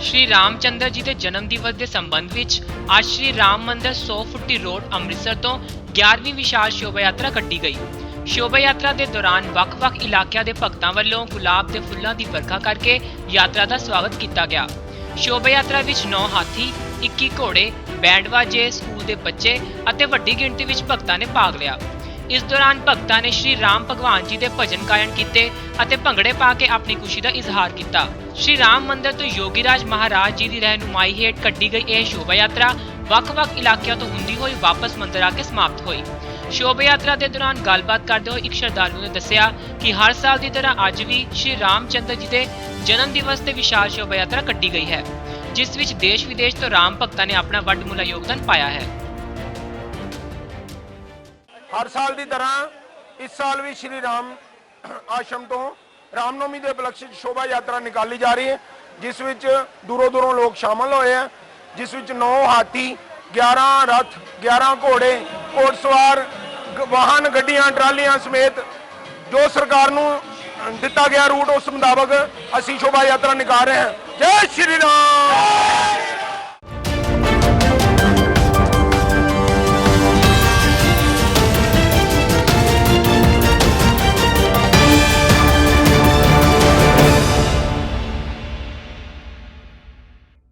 ਸ਼੍ਰੀ ਰਾਮਚੰਦਰ ਜੀ ਦੇ ਜਨਮ ਦਿਵਸ ਦੇ ਸੰਬੰਧ ਵਿੱਚ ਅੱਜ ਸ਼੍ਰੀ ਰਾਮ ਮੰਦਿਰ 100 ਫੁੱਟੀ ਰੋਡ ਅੰਮ੍ਰਿਤਸਰ ਤੋਂ 11ਵੀਂ ਵਿਸ਼ਾਲ ਸ਼ੋਭਾ ਯਾਤਰਾ ਕੱਢੀ ਗਈ। ਸ਼ੋਭਾ ਯਾਤਰਾ ਦੇ ਦੌਰਾਨ ਵੱਖ-ਵੱਖ ਇਲਾਕਿਆਂ ਦੇ ਭਗਤਾਂ ਵੱਲੋਂ ਗੁਲਾਬ ਦੇ ਫੁੱਲਾਂ ਦੀ ਵਰਖਾ ਕਰਕੇ ਯਾਤਰਾ ਦਾ ਸਵਾਗਤ ਕੀਤਾ ਗਿਆ। ਸ਼ੋਭਾ ਯਾਤਰਾ ਵਿੱਚ 9 ਹਾਥੀ 21 ਘੋੜੇ ਬੈਂਡ ਵਾਜੇ ਸਕੂਲ ਦੇ ਬੱਚੇ ਅਤੇ ਵੱਡੀ ਗਿਣਤੀ ਵਿੱਚ ਭਗਤਾਂ ਨੇ ਭਾਗ ਲਿਆ। ਇਸ ਦੌਰਾਨ ਭਗਤਾਂ ਨੇ ਸ਼੍ਰੀ ਰਾਮ ਭਗਵਾਨ ਜੀ ਦੇ ਭਜਨ ਗਾਇਨ ਕੀਤੇ ਅਤੇ ਭੰਗੜੇ ਪਾ ਕੇ ਆਪਣੀ ਖੁਸ਼ੀ ਦਾ ਇਜ਼ਹਾਰ ਕੀਤਾ। ਸ਼੍ਰੀ ਰਾਮ ਮੰਦਿਰ ਤੋਂ ਯੋਗੀਰਾਜ ਮਹਾਰਾਜ ਜੀ ਦੀ ਰਹਿਨੁਮਾਈ ਹੇਠ ਕੱਢੀ ਗਈ ਇਹ ਸ਼ੋਭਾ ਯਾਤਰਾ ਵੱਖ-ਵੱਖ ਇਲਾਕਿਆਂ ਤੋਂ ਹੁੰਦੀ ਹੋਈ ਵਾਪਸ ਮੰਦਿਰ ਆ ਕੇ ਸਮਾਪਤ ਹੋਈ। ਸ਼ੋਭਾ ਯਾਤਰਾ ਦੇ ਦੌਰਾਨ ਗੱਲਬਾਤ ਕਰਦੇ ਹੋਏ ਇੱਕ ਸ਼ਰਧਾਲੂ ਨੇ ਦੱਸਿਆ ਕਿ ਹਰ ਸਾਲ ਦੀ ਤਰ੍ਹਾਂ ਅੱਜ ਵੀ ਸ਼੍ਰੀ ਰਾਮ ਚੰਦਰ ਜੀ ਦੇ ਜਨਮ ਦਿਵਸ ਤੇ ਵਿਸ਼ਾਲ ਸ਼ੋਭਾ ਯਾਤਰਾ ਕੱਢੀ ਗਈ ਹੈ, ਜਿਸ ਵਿੱਚ ਦੇਸ਼ ਵਿਦੇਸ਼ ਤੋਂ ਰਾਮ ਭਗਤਾਂ ਨੇ ਆਪਣਾ ਵੱਡਮੁੱਲਾ ਯੋਗਦਾਨ ਪਾਇਆ ਹੈ। ਹਰ ਸਾਲ ਦੀ ਤਰ੍ਹਾਂ ਇਸ ਸਾਲ ਵੀ ਸ਼੍ਰੀ ਰਾਮ ਆਸ਼ਰਮ ਤੋਂ ਰਾਮਨਵਮੀ ਦੇ ਉਪਲਕਸ਼ ਵਿੱਚ ਸ਼ੋਭਾ ਯਾਤਰਾ ਨਿਕਾਲੀ ਜਾ ਰਹੀ ਹੈ, ਜਿਸ ਵਿੱਚ ਦੂਰੋਂ ਦੂਰੋਂ ਲੋਕ ਸ਼ਾਮਲ ਹੋਏ ਆ ਜਿਸ ਵਿੱਚ 9 ਹਾਥੀ 11 ਰਥ 11 ਘੋੜੇ, ਘੋੜਸਵਾਰ, ਗ- ਵਾਹਨ, ਗੱਡੀਆਂ, ਟਰਾਲੀਆਂ ਸਮੇਤ ਜੋ ਸਰਕਾਰ ਨੂੰ ਦਿੱਤਾ ਗਿਆ ਰੂਟ, ਉਸ ਮੁਤਾਬਕ ਅਸੀਂ ਸ਼ੋਭਾ ਯਾਤਰਾ ਨਿਕਾਲ ਰਹੇ ਹਾਂ। ਜੈ ਸ਼੍ਰੀ ਰਾਮ!